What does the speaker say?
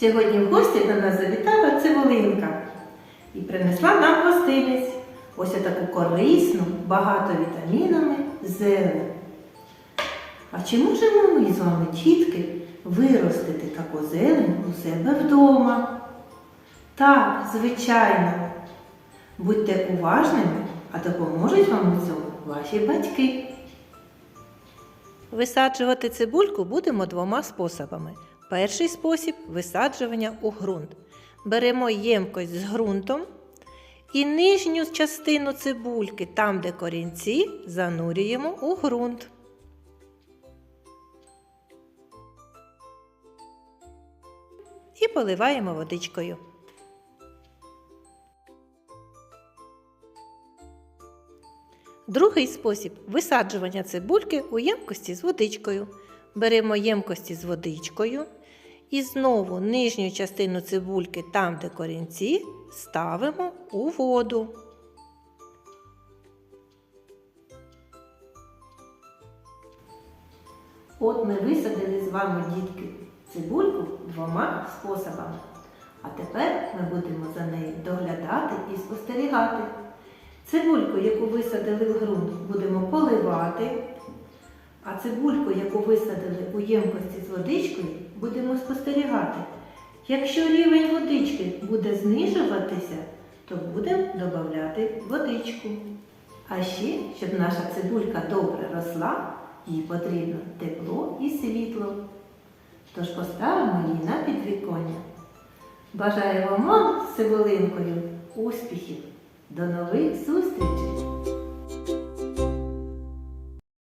сьогодні в гості до нас завітала цибулинка і принесла нам гостинець. Ось таку корисну, багато вітамінами зелень. А чи можемо ми з вами, тітки, виростити таку зелень у себе вдома? Так, звичайно. Будьте уважними, а допоможуть вам у цьому ваші батьки. Висаджувати цибульку будемо двома способами. Перший спосіб висаджування у ґрунт. Беремо ємкость з ґрунтом і нижню частину цибульки, там де корінці, занурюємо у ґрунт. І поливаємо водичкою. Другий спосіб висаджування цибульки у ємкості з водичкою. Беремо ємкості з водичкою і знову нижню частину цибульки, там, де корінці, ставимо у воду. От ми висадили з вами, дітки, цибульку двома способами. А тепер ми будемо за нею доглядати і спостерігати. Цибульку, яку висадили в ґрунт, будемо поливати, а цибульку, яку висадили у ємкості з водичкою, будемо спостерігати. Якщо рівень водички буде знижуватися, то будемо додати водичку. А ще, щоб наша цибулька добре росла, їй потрібно тепло і світло. Тож поставимо її на підвіконня. Бажаю вам з цибулинкою успіхів! До нових зустрічей!